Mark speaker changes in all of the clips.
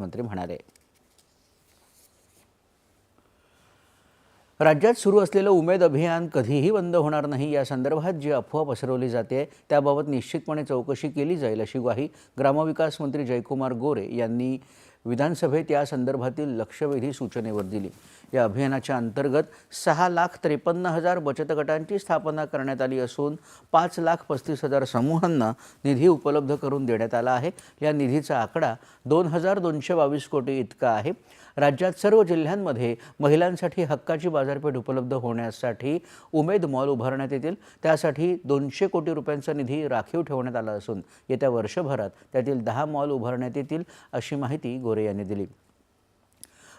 Speaker 1: मंत्री म्हणाले. राज्यात सुरू असलेलं उमेद अभियान कधीही बंद होणार नाही. या संदर्भात जी अफवा पसरवली जाते त्याबाबत निश्चितपणे चौकशी केली जाईल अशी ग्वाही ग्रामविकास मंत्री जयकुमार गोरे यांनी विधानसभेत या संदर्भातील लक्षवेधी सूचनेवर दिली. या अभियानाच्या अंतर्गत सहा लाख त्रेपन्न हजार बचत गटांची स्थापना करण्यात आली असून पाच लाख पस्तीस हजार समूहांना निधी उपलब्ध करून देण्यात आला आहे. या निधीचा आकडा दोन हजार दोनशे बावीस कोटी इतका आहे. राज्यात सर्व जिल्ह्यांमध्ये महिलांसाठी हक्काची बाजारपेठ उपलब्ध होण्यासाठी उमेद मॉल उभारण्यात येतील. त्यासाठी दोनशे कोटी रुपयांचा निधी राखीव ठेवण्यात आला असून येत्या वर्षभरात त्यातील दहा मॉल उभारण्यात येतील अशी माहिती गोरे यांनी दिली.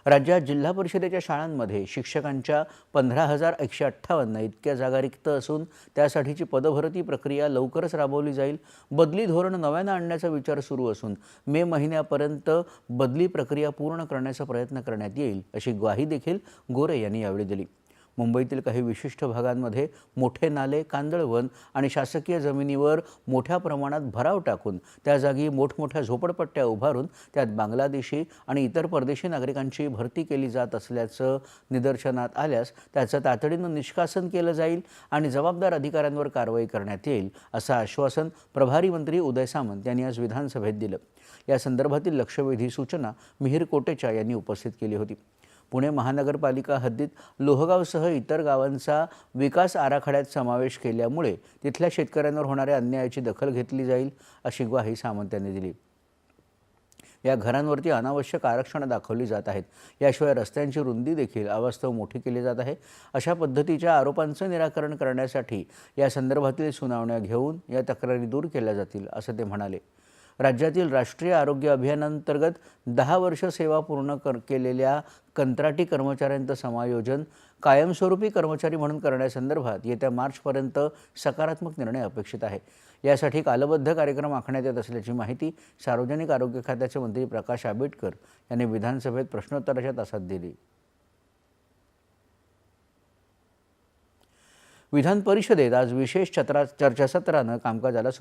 Speaker 1: राज्यात जिल्हा परिषदेच्या शाळांमध्ये शिक्षकांच्या पंधरा हजार एकशे अठ्ठावन्न इतक्या जागा रिक्त असून त्यासाठीची पदभरती प्रक्रिया लवकरच राबवली जाईल. बदली धोरण नव्यानं आणण्याचा विचार सुरू असून मे महिन्यापर्यंत बदली प्रक्रिया पूर्ण करण्याचा प्रयत्न करण्यात येईल अशी ग्वाही देखील गोरे यांनी यावेळी दिली. मुंबईतील काही विशिष्ट भागांमध्ये मोठे नाले कांदळवन आणि शासकीय जमिनीवर मोठ्या प्रमाणात भराव टाकून त्या जागी मोठमोठ्या झोपडपट्ट्या उभारून त्यात बांगलादेशी आणि इतर परदेशी नागरिकांची भरती केली जात असल्याचं निदर्शनात आल्यास त्याचं तातडीनं निष्कासन केलं जाईल आणि जबाबदार अधिकाऱ्यांवर कारवाई करण्यात येईल असं आश्वासन प्रभारी मंत्री उदय सामंत यांनी आज विधानसभेत दिलं. या संदर्भातील लक्षवेधी सूचना मिहीर कोटेचा यांनी उपस्थित केली होती. पुणे महानगरपालिका हद्दीत लोहगावसह इतर गावांचा विकास आराखड्यात समावेश केल्यामुळे तिथल्या शेतकऱ्यांवर होणाऱ्या अन्यायाची दखल घेतली जाईल अशी ग्वाही सामंत यांनी दिली. या घरांवरती अनावश्यक आरक्षणं दाखवली जात आहेत. याशिवाय रस्त्यांची रुंदी देखील अवास्तव मोठी केली जात आहे. अशा पद्धतीच्या आरोपांचं निराकरण करण्यासाठी या संदर्भातील सुनावण्या घेऊन या तक्रारी दूर केल्या जातील असं ते म्हणाले. राज्यातील राष्ट्रीय आरोग्य अभियानांतर्गत दहा वर्ष सेवा पूर्ण कर केलेल्या कंत्राटी कर्मचाऱ्यांचं समायोजन कायमस्वरूपी कर्मचारी म्हणून करण्यासंदर्भात येत्या मार्चपर्यंत सकारात्मक निर्णय अपेक्षित आहे. यासाठी कालबद्ध कार्यक्रम आखण्यात येत असल्याची माहिती सार्वजनिक आरोग्य खात्याचे मंत्री प्रकाश आंबेडकर यांनी विधानसभेत प्रश्नोत्तराच्या तासात दिली. विधान परिषदेत आज विशेष चत्रा चर्चासत्रानं कामकाजाला